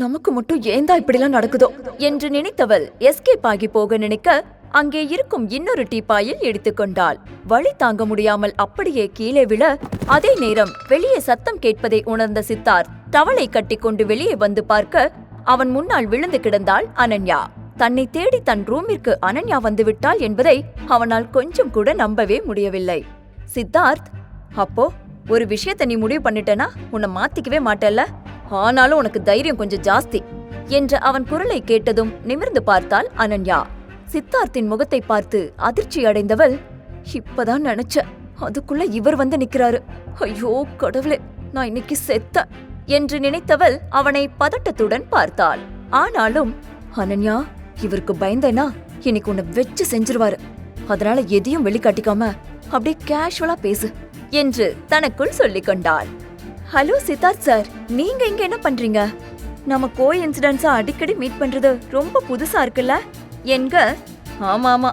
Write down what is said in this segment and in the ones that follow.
நமக்கு மட்டும் ஏந்தா இப்படிலாம் நடக்குதோ? என்று நினைத்தவள் எஸ்கேப் ஆகி போக நினைக்க அங்கே இருக்கும் இன்னொரு டீப்பாயில் எடுத்துக்கொண்டாள் வழி தாங்க முடியாமல் அப்படியே கீழே விழ அதே நேரம் வெளியே சத்தம் கேட்பதை உணர்ந்த சித்தார்த் டவலை கட்டிக்கொண்டு வெளியே வந்து பார்க்க அவன் முன்னால் விழுந்து கிடந்தாள் அனன்யா. தன்னை தேடி தன் ரூமிற்கு அனன்யா வந்து விட்டாள் என்பதை அவனால் கொஞ்சம் கூட நம்பவே முடியவில்லை. சித்தார்த் அப்போ ஒரு விஷயத்த நீ முடிவு பண்ணிட்டனா? உன்னை மாத்திக்கவே மாட்டல்ல? ஆனாலும் உனக்கு தைரியம் கொஞ்சம் ஜாஸ்தி என்ற அவன் குரலை கேட்டதும் நிமிர்ந்து பார்த்தாள் அனன்யா. சித்தார்த்தின் முகத்தை பார்த்து அதிர்ச்சி அடைந்தவள் இப்பதான் நினைச்ச அதுக்குள்ள இவர் வந்து நிக்கிறாரு. ஐயோ கடவுளே நான் இன்னைக்கு செத்த என்று நினைத்தவள் அவனை பதட்டத்துடன் பார்த்தாள். ஆனாலும் அனன்யா இவருக்கு பயந்தேனா? இன்னைக்கு உன்னை வெச்சு செஞ்சிருவாரு. அதனால எதையும் வெளிக்காட்டிக்காம அப்படியே கேஷுவலா பேசு என்று தனக்குள் சொல்லிக் கொண்டாள் ஹலோ சித்தார்த் சார் நீங்க இங்க என்ன பண்றீங்க? நம்ம கோ இன்சிடென்ட்ஸா அடிக்கடி மீட் பண்றது ரொம்ப புதுசா இருக்குல்ல? என்க ஆமா ஆமா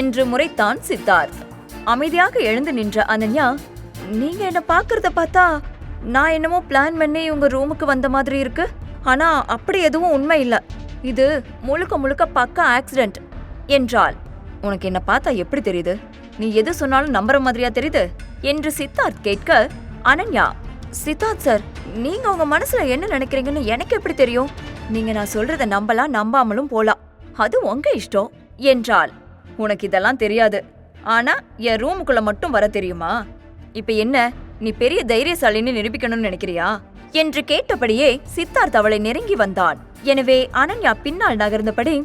என்று முறைத்தான் சித்தார்த். அமைதியாக எழுந்து நின்ற அனன்யா நீங்க என்ன பாக்குறத பார்த்தா நான் என்னமோ பிளான் பண்ணி உங்க ரூமுக்கு வந்த மாதிரி இருக்கு. ஆனா அப்படி எதுவும் உண்மை இல்ல. இது முழுக்க முழுக்க பக்கா ஆக்சிடென்ட் என்றால் உனக்கு என்ன பார்த்தா எப்படி தெரியுது? நீ எது சொன்னாலும் நம்புற மாதிரியா தெரியுது? என்று சித்தார்த் கேட்க அனன்யா சித்தார்த் சார் நீங்க உங்க மனசுல என்ன நினைக்கிறீங்கன்னு எனக்கு எப்படி தெரியும்? நீங்க நான் சொல்றத நம்பலாம் நம்பாமலும் போலாம். அது உங்க இஷ்டம் என்றால் உனக்கு இதெல்லாம் தெரியாது. ஆனா என் ரூமுக்குள்ள மட்டும் வர தெரியுமா? இப்ப என்ன நீ பெரிய தைரியசாலின்னு நிரூபிக்கணும்னு நினைக்கிறியா? என்று கேட்டபடியே சித்தார்த் அவளை நெருங்கி வந்தான். எனவே அனன்யா பின்னால் நகர்ந்தபடி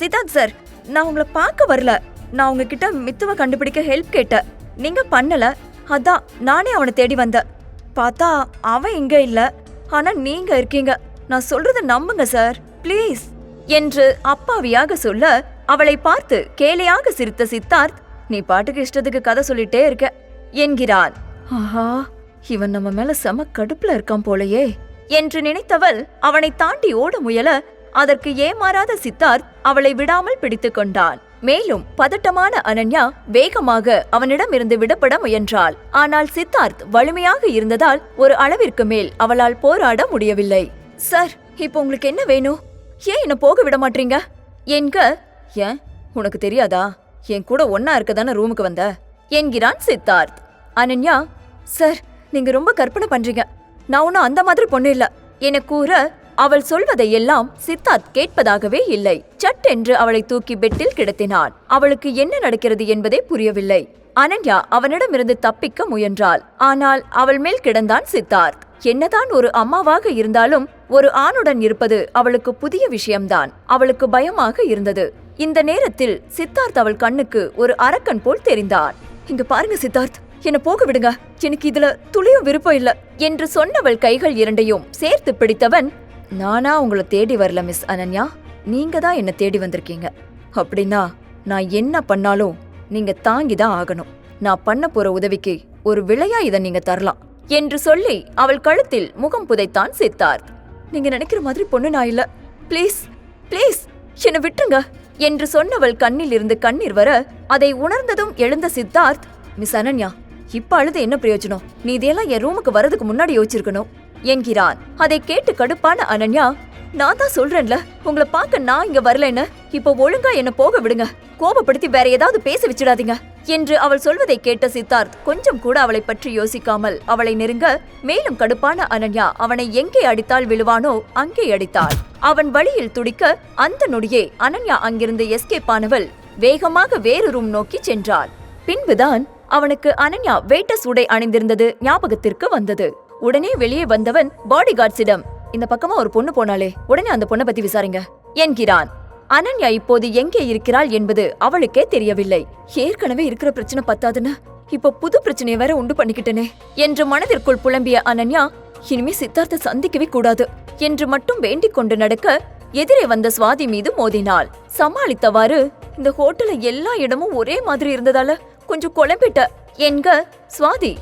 சித்தார்த் சார் நான் உங்களை பார்க்க வரல. நான் உங்ககிட்ட மித்துவ கண்டுபிடிக்க ஹெல்ப் கேட்டேன். நீங்க பண்ணல. அதான் நானே அவனை தேடி வந்தேன். பார்த்தா அவன் இங்க இல்ல. ஆனா நீங்க இருக்கீங்க. நான் சொல்றத நம்புங்க சார். ப்ளீஸ். என்று அப்பாவியாக சொல்ல அவளை பார்த்து கேலியாக சிரித்த சித்தார்த் நீ பாட்டுக்கு இஷ்டத்துக்கு கதை சொல்லிட்டே இருக்க என்கிறான் ஆஹா இவன் நம்ம மேல செம கடுப்புல இருக்கான் போலயே என்று நினைத்தவள் அவனை தாண்டி ஓட முயல அதற்கு ஏமாறாத சித்தார்த் அவளை விடாமல் பிடித்து கொண்டான். மேலும் பதட்டமான அனன்யா வேகமாக அவனிடமிருந்து விடப்பட முயன்றாள். ஆனால் சித்தார்த் வலிமையாக இருந்ததால் ஒரு அளவிற்கு மேல் அவளால் போராட முடியவில்லை. சார் இப்போ உங்களுக்கு என்ன வேணும்? ஏன் என்ன போக விட மாட்டீங்க? என்க ஏன்? உனக்கு தெரியாதா? என் கூட ஒன்னா இருக்கதானே ரூமுக்கு வந்த? என்கிறான் சித்தார்த். அனன்யா சார் நீங்க ரொம்ப கற்பனை பண்றீங்க. நான் ஒன்னும் அந்த மாதிரி பொண்ணு இல்ல. என கூற அவள் சொல்வதை எல்லாம் சித்தார்த் கேட்பதாகவே இல்லை. சட்டென்று அவளை தூக்கி பெட்டில் கிடத்தினான். அவளுக்கு என்ன நடக்கிறது என்பதே புரியவில்லை. அனன்யா அவனிடமிருந்து தப்பிக்க முயன்றாள். ஆனால் அவள் மேல் கிடந்தான் சித்தார்த். என்னதான் ஒரு அம்மாவாக இருந்தாலும் ஒரு ஆணுடன் இருப்பது அவளுக்கு புதிய விஷயம்தான். அவளுக்கு பயமாக இருந்தது. இந்த நேரத்தில் சித்தார்த் அவள் கண்ணுக்கு ஒரு அரக்கன் போல் தெரிந்தான் இங்க பாருங்க சித்தார்த். என்ன போக விடுங்க. எனக்கு இதுல துளியும் விருப்பம் இல்ல. என்று சொன்னவள் கைகள் இரண்டையும் சேர்த்து பிடித்தவன் நானா உங்களை தேடி வரல மிஸ் அனன்யா. நீங்க தான் என்ன தேடி வந்திருக்கீங்க. அப்படின்னா நான் என்ன பண்ணாலும் நீங்க தாங்கி தான் ஆகணும். நான் பண்ண போற உதவிக்கு ஒரு விலையா இதை நீங்க தரலாம். என்று சொல்லி அவள் கழுத்தில் முகம் புதைத்தான் சித்தார்த். நீங்க நினைக்கிற மாதிரி பொண்ணு நான் இல்ல. ப்ளீஸ் ப்ளீஸ் என்னை விட்டுருங்க என்று சொன்னவள் கண்ணில் இருந்து கண்ணீர் வர அதை உணர்ந்ததும் எழுந்த சித்தார்த் மிஸ் அனன்யா இப்ப அழுது என்ன பிரயோஜனம்? நீ இதையெல்லாம் என் ரூமுக்கு வரதுக்கு முன்னாடி யோசிச்சிருக்கணும். என்கிறான். அதை கேட்டு கடுப்பான அனன்யா நான் தான் சொல்றேன்ல உங்களை பார்க்க நான் இங்க வரலன்னு. இப்போ ஒழுங்கா என்ன போக விடுங்க. கோபப்படுத்தி வேற ஏதாவது பேச வச்சிடாதீங்க என்று அவள் சொல்வதை கேட்ட சித்தார்த் கொஞ்சம் கூட அவளை பற்றி யோசிக்காமல் அவளை நெருங்க மேலும் கடுப்பான அனன்யா அவனை எங்கே அடித்தால் விழுவானோ அங்கே அடித்தாள். அவன் வழியில் துடிக்க அந்த நொடியே அனன்யா அங்கிருந்து எஸ்கேப் ஆனவள் வேகமாக வேறு ரூம் நோக்கி சென்றாள். பின்புதான் அவனுக்கு அனன்யா வேட்டஸ் உடை அணிந்திருந்தது ஞாபகத்திற்கு வந்தது. உடனே வெளியே வந்தவன் பாடி கார்ட்ஸிடம் இந்த பக்கமா ஒரு பொண்ணு போனாலே உடனே அந்த பொண்ணை பத்தி விசாரிங்க என்கிறான். அனன்யா இப்போது எங்கே இருக்கிறாள் என்பது அவளுக்கே தெரியவில்லை. ஏற்கனவே இருக்கிற பிரச்சனை பத்தாதுன்னு இப்ப புது பிரச்சனையை வேற உண்டு பண்ணிக்கிட்டனே என்று மனதிற்குள் புலம்பிய அனன்யா இனிமே சித்தார்த்த சந்திக்கவே கூடாது என்று மட்டும் வேண்டிக் கொண்டு நடக்க எதிரே வந்த சுவாதி மீது மோதினாள். சமாளித்தவாறு இந்த ஹோட்டல்ல எல்லா இடமும் ஒரே மாதிரி இருந்ததால கொஞ்சம் குழம்பிட்ட என்க சுவாதி.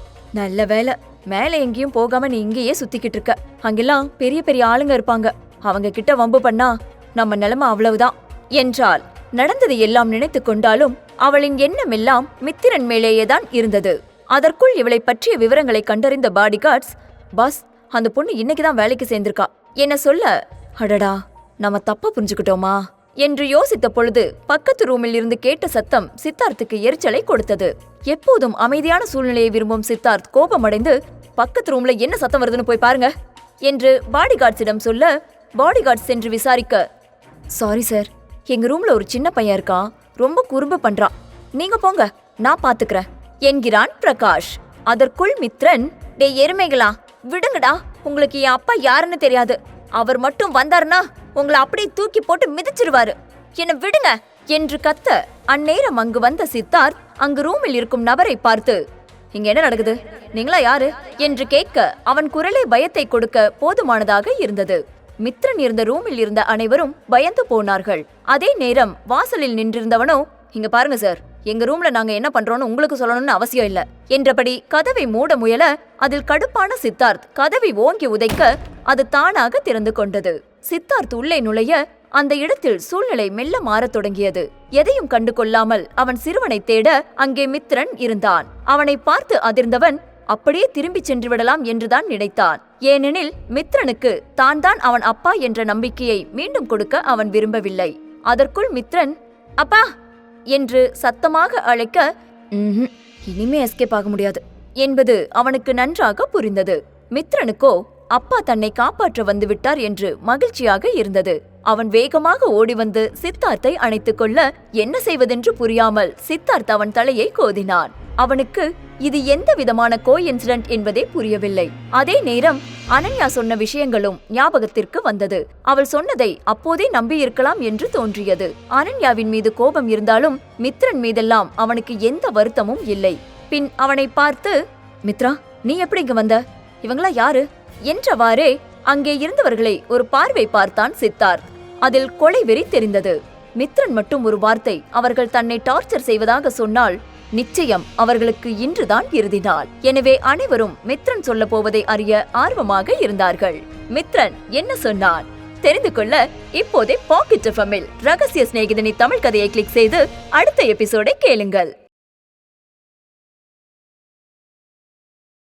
நல்ல வேலை மேலே எங்கேயும் போகாம நீ இங்கேயே சுத்திக்கிட்டு இருக்க. அங்கெல்லாம் பெரிய பெரிய ஆளுங்க இருப்பாங்க. அவங்க கிட்ட வம்பு பண்ணா நம்ம நிலைமை அவ்வளவுதான் என்றால் நடந்தது எல்லாம் நினைத்து கொண்டாலும் அவளின் எண்ணம் எல்லாம் மித்திரன் மேலேயேதான் இருந்தது. அதற்குள் இவளை பற்றிய விவரங்களை கண்டறிந்த பாடிகார்ட்ஸ் பாஸ் அந்த பொண்ணு இன்னைக்கு தான் வேலைக்கு சேர்ந்திருக்கா. என்ன சொல்ல? அடடா நம்ம தப்பா புரிஞ்சுக்கிட்டோமா? என்று யோசித்த பொழுது பக்கத்து ரூமில் இருந்து கேட்ட சத்தம் சித்தார்த்துக்கு எரிச்சலை கொடுத்தது. எப்போதும் அமைதியான சூழ்நிலையை விரும்பும் சித்தார்த் கோபமடைந்து பக்கத்து ரூம்ல என்ன சத்தம் வருதுன்னு போய் பாருங்க என்று பாடிகார்ட்ஸிடம் சொல்ல பாடிகார்ட்ஸ் சென்று விசாரிக்க சாரி சார் எங்க ரூம்ல ஒரு சின்ன பையன் இருக்கான். ரொம்ப குறும்பு பண்றான். நீங்க போங்க நான் பாத்துக்கிறேன் என்கிறான் பிரகாஷ். அதற்குள் மித்ரன் டே எருமைகளா விடுங்கடா. உங்களுக்கு என் அப்பா யாருன்னு தெரியாது. அவர் மட்டும் வந்தாருன்னா உங்களை அப்படியே தூக்கி போட்டு மிதிச்சிருவாரு. என்ன விடுங்க என்று கத்த அந்நேரம் அங்கு வந்த சித்தார்த் அங்கு ரூமில் இருக்கும் நபரை பார்த்து இங்க என்ன நடக்குது? நீங்களா யாரு? என்று கேட்க அவன் குரலே பயத்தை கொடுக்க போதுமானதாக இருந்தது. மித்ரன் இருந்த ரூமில் இருந்த அனைவரும் பயந்து போனார்கள். அதே நேரம் வாசலில் நின்றிருந்தவனோ இங்க பாருங்க சார் எங்க ரூம்ல நாங்க என்ன பண்றோம்னு உங்களுக்கு சொல்லணும்னு அவசியம் இல்ல. என்றபடி கதவை மூட முயல அதில் கடுப்பான சித்தார்த் கதவை ஓங்கி உதைக்க அது தானாக திறந்து கொண்டது. சித்தார்த் உள்ளே நுழைய அந்த இடத்தில் சூழ்நிலை மெல்ல மாறத் தொடங்கியது. எதையும் கண்டு கொள்ளாமல் அவன் சிறுவனை தேட அங்கே மித்ரன் இருந்தான். அவனை பார்த்து அதிர்ந்தவன் அப்படியே திரும்பிச் சென்று விடலாம் என்றுதான் நினைத்தான். ஏனெனில் மித்ரனுக்கு தான் தான் அவன் அப்பா என்ற நம்பிக்கையை மீண்டும் கொடுக்க அவன் விரும்பவில்லை. அதற்குள் மித்ரன் அப்பா! என்று சத்தமாக அழைக்க இனிமே எஸ்கேப் ஆக முடியாது என்பது அவனுக்கு நன்றாக புரிந்தது. மித்ரனுக்கோ அப்பா தன்னை காப்பாற்ற வந்து விட்டார் என்று மகிழ்ச்சியாக இருந்தது. அவன் வேகமாக ஓடி வந்து சித்தார்த்தை அணைத்துக் கொள்ள என்ன செய்வதென்று புரியாமல் சித்தார்த் அவன் தலையை கோதினான். அவனுக்கு இது எந்த விதமான கோ இன்சிடென்ட் என்பதே புரியவில்லை. அதே நேரம் அனன்யா சொன்ன விஷயங்களும் ஞாபகத்திற்கு வந்தது. அவள் சொன்னதை அப்போதே நம்பியிருக்கலாம் என்று தோன்றியது. அனன்யாவின் மீது கோபம் இருந்தாலும் மித்ரன் மீதெல்லாம் அவனுக்கு எந்த வருத்தமும் இல்லை. பின் அவனை பார்த்து மித்ரா நீ எப்படி இங்க வந்த? இவங்களா யாரு? என்றவாறே அங்கே இருந்தவர்களை ஒரு பார்வை பார்த்தான் சித்தார்த். அதில் கொலை வெறி தெரிந்தது மித்ரன் மட்டும் ஒரு வார்த்தை அவர்கள் தன்னை டார்ச்சர் செய்வதாக சொன்னால் நிச்சயம் அவர்களுக்கு இன்றுதான் இறுதி நாள் எனவே அனைவரும் மித்ரன் சொல்ல போவதை அறிய ஆர்வமாக இருந்தார்கள். மித்ரன் என்ன சொன்னான்? தெரிந்து கொள்ள இப்போதே பாக்கெட் எஃப்எம்மில் ரகசிய சிநேகிதனி தமிழ் கதையை கிளிக் செய்து அடுத்த எபிசோடை கேளுங்கள்.